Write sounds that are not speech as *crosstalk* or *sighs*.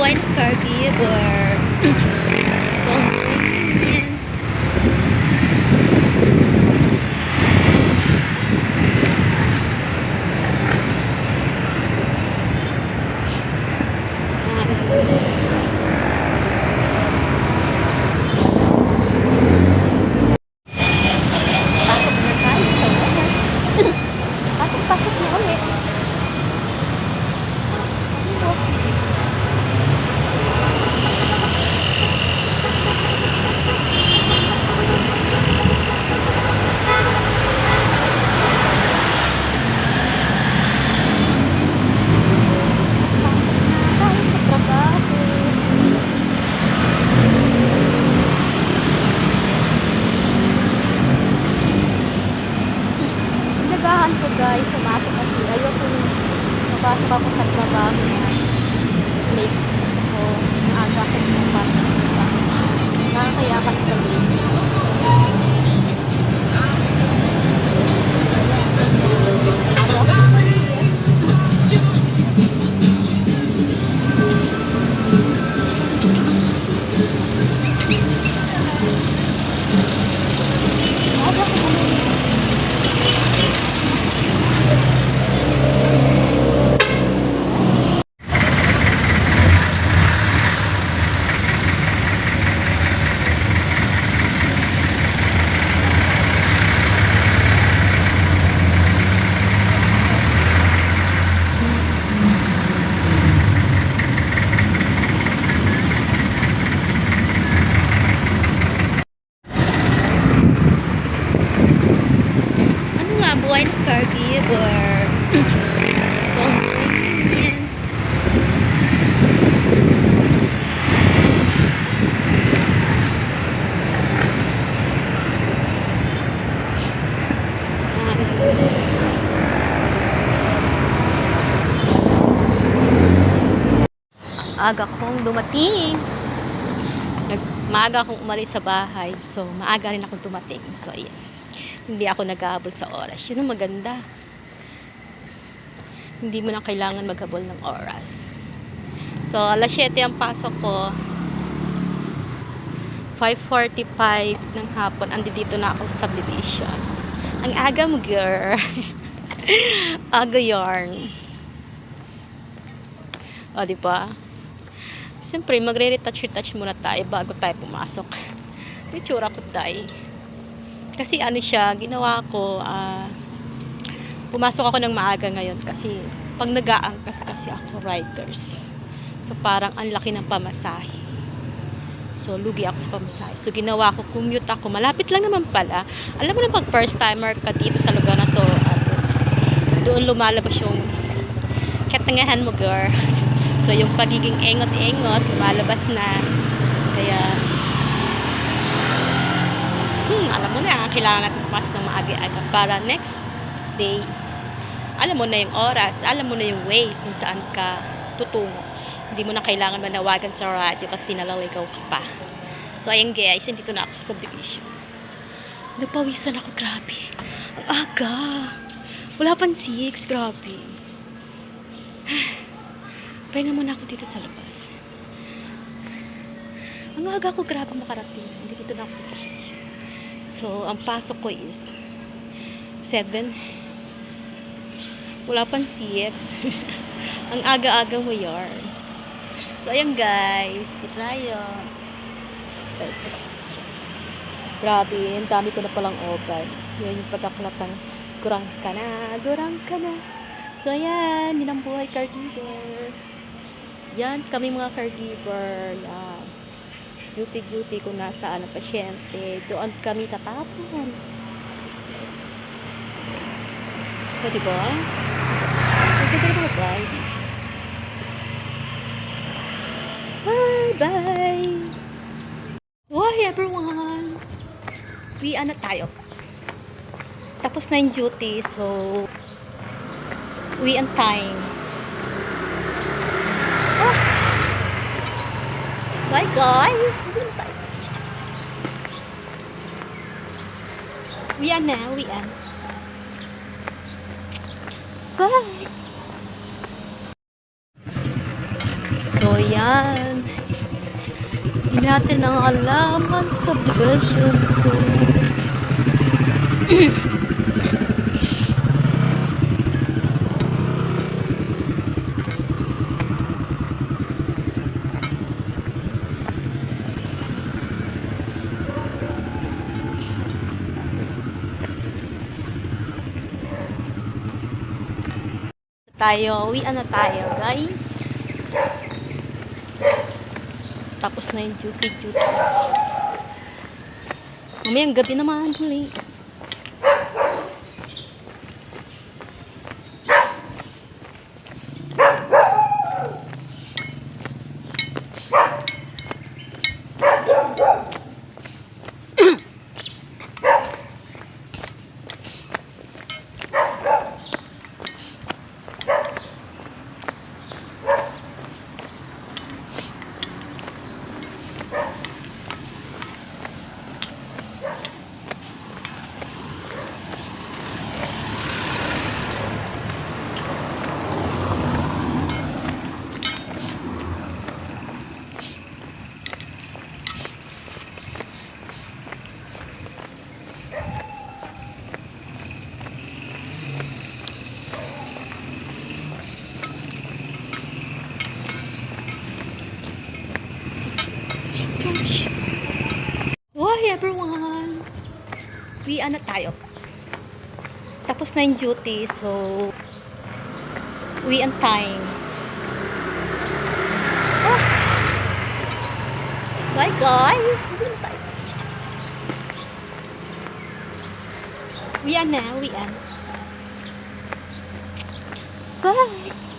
buhay ng caregiver. Don't Pasok na tayo sa bahay. Pasok, pasok na ulit. Pasok na tayo sa trabaho. Nagahan ko guys, pumasok kasi. Ayoko yung mabasa ako sa trabaho aga kong dumating. Nag, maaga akong umalis sa bahay. So, maaga rin akong dumating. So, ayan. Hindi ako nag-aabol sa oras. Yun ang maganda. Hindi mo na kailangan maghabol ng oras. So, alas 7 ang pasok ko. 5.45 ng hapon. Andi dito na ako sa subdivision. Ang aga mo, girl. *laughs* aga yarn. O, di? Siyempre, magre-retouch-retouch muna tayo bago tayo pumasok. May tsura ko tayo. Kasi ano siya, ginawa ko, ah, pumasok ako ng maaga ngayon kasi pag nag-aangkas kasi ako riders. So, parang ang laki ng pamasahe. So, lugi ako sa pamasahe. So, ginawa ko, commute ako. Malapit lang naman pala. Alam mo na pag first timer ka dito sa lugar na to, at doon lumalabas yung katangahan mo, girl. *laughs* So, yung pagiging engot-engot, lumalabas na. Kaya, hmm, alam mo na, kailangan natin pumasok ng maaga-aga para next day, alam mo na yung oras, alam mo na yung way kung saan ka tutungo. Hindi mo na kailangan manawagan sa radyo kasi nalaligaw ka pa. So, ayan guys, dito na ako sa subdivision. Napawisan ako, grabe. Ang aga. Wala pang 6, grabe. *sighs* Pahinga muna ako dito sa labas. Ang aga ko, grabe makarating. Hindi dito na ako sa subdivision. So, ang pasok ko is 7. Wala pang 6. *laughs* ang aga-aga mo yarn. So, ayan guys. Dito tayo. Grabe, ang dami ko na palang open. Yan yung pagkaklatan. Gurang ka na, gurang ka na. So, ayan, yun ang buhay caregiver. Yan, kami mga caregiver. Yan. Duty-duty kung nasaan ang pasyente. Doon kami tatapon. So, diba? Ang ganda na bye. Bye, bye. Hi, everyone. We ano tayo? Tapos na yung duty, so we on time. Oh. Bye guys. We are na, we are. Bye. So, yan. Hindi natin ang alaman sa version ko. tayo, uwian na tayo, guys. Tapos na yung duty duty. Mamayang gabi naman huli. Hi everyone! Uwian na tayo. Tapos na yung duty, so uwian time. Ah! Bye guys! Uwian tayo. Uwian na. Bye!